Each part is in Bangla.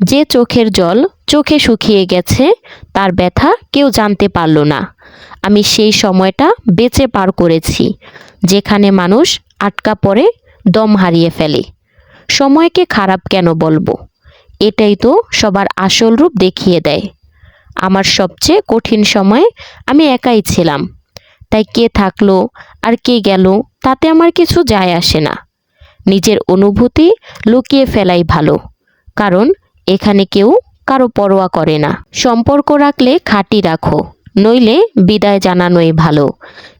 যে চোখের জল চোখে শুকিয়ে গেছে, তার ব্যথা কেউ জানতে পারল না। আমি সেই সময়টা বেঁচে পার করেছি, যেখানে মানুষ আটকা পড়ে, দম হারিয়ে ফেলে। সময়কে খারাপ কেন বলব? এটাই তো সবার আসল রূপ দেখিয়ে দেয়। আমার সবচেয়ে কঠিন সময় আমি একাই ছিলাম। তাই কে থাকল আর কে গেল, তাতে আমার কিছু যায় আসে না। নিজের অনুভূতি লুকিয়ে ফেলাই ভালো। কারণ এখানে কেউ কারও পরোয়া করে না। সম্পর্ক রাখলে খাঁটি রাখো, নইলে বিদায় জানানোই ভালো।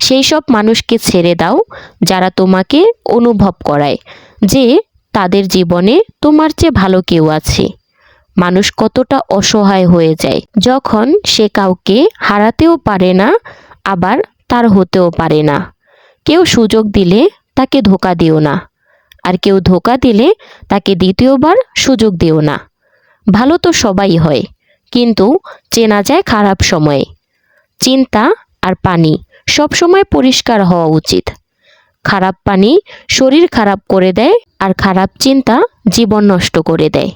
সেই সব মানুষকে ছেড়ে দাও যারা তোমাকে অনুভব করায়, যে তাদের জীবনে তোমার চেয়ে ভালো কেউ আছে। মানুষ কতটা অসহায় হয়ে যায়, যখন সে কাউকে হারাতেও পারে না, আবার তার হতেও পারে না। কেউ সুযোগ দিলে তাকে ধোকা দিও না, আর কেউ ধোকা দিলে তাকে দ্বিতীয়বার সুযোগ দিও না। ভালো তো সবাই হয়, কিন্তু চেনা যায় খারাপ সময়ে। চিন্তা আর পানি সবসময় পরিষ্কার হওয়া উচিত। খারাপ পানি শরীর খারাপ করে দেয় আর খারাপ চিন্তা জীবন নষ্ট করে দেয়।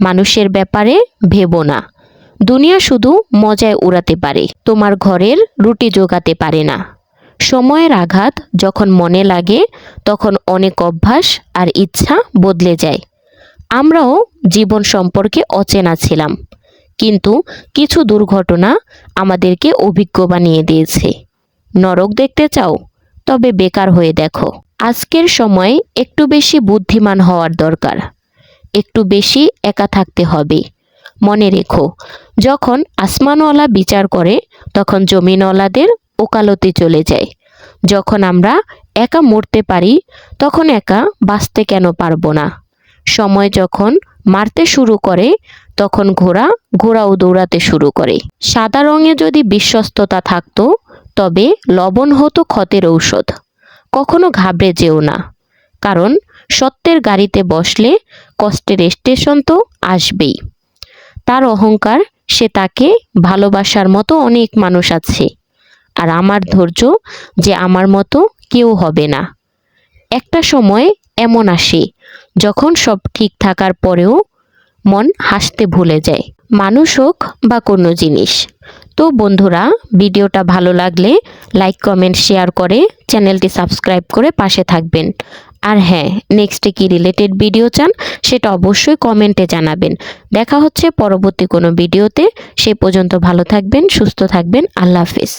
মানুষের ব্যাপারে ভেবো না। দুনিয়া শুধু মজায় উড়াতে পারে, তোমার ঘরের রুটি জোগাতে পারে না। সময়ের আঘাত যখন মনে লাগে, তখন অনেক অভ্যাস আর ইচ্ছা বদলে যায়। আমরাও জীবন সম্পর্কে অচেনা ছিলাম, কিন্তু কিছু দুর্ঘটনা আমাদেরকে অভিজ্ঞ বানিয়ে দিয়েছে। নরক দেখতে চাও, তবে বেকার হয়ে দেখো। আজকের সময় একটু বেশি বুদ্ধিমান হওয়ার দরকার। একটু বেশি একা থাকতে হবে। মনে রেখো, যখন আসমানওয়ালা বিচার করে, তখন জমিনওয়ালাদের ওকালতি চলে যায়। যখন আমরা একা মরতে পারি, তখন একা বাঁচতে কেন পারব না? সময় যখন মারতে শুরু করে, তখন ঘোড়া ঘোড়াও দৌড়াতে শুরু করে। সাদা রঙে যদি বিশ্বস্ততা থাকতো, তবে লবণ হতো ক্ষতের ঔষধ। কখনো ঘাবড়ে যেও না, কারণ সত্যের গাড়িতে বসলে কষ্টের স্টেশন তো আসবেই। তার অহংকার, সে তাকে ভালোবাসার মতো অনেক মানুষ আছে। আর আমার ধৈর্য যে আমার মতো কেউ হবে না। একটা সময় এমন আসে যখন সব ঠিক থাকার পরেও মন হাসতে ভুলে যায়। মানুষ হোক বা কোনো জিনিস। তো বন্ধুরা, ভিডিওটা ভালো লাগলে লাইক কমেন্ট শেয়ার করে চ্যানেলটি সাবস্ক্রাইব করে পাশে থাকবেন। আর হ্যাঁ নেক্সটে কি রিলেটেড ভিডিও চান সেটা অবশ্যই কমেন্টে জানাবেন। দেখা হচ্ছে পরবর্তী কোনো ভিডিওতে সে পর্যন্ত ভালো থাকবেন, সুস্থ থাকবেন। আল্লাহ হাফিজ।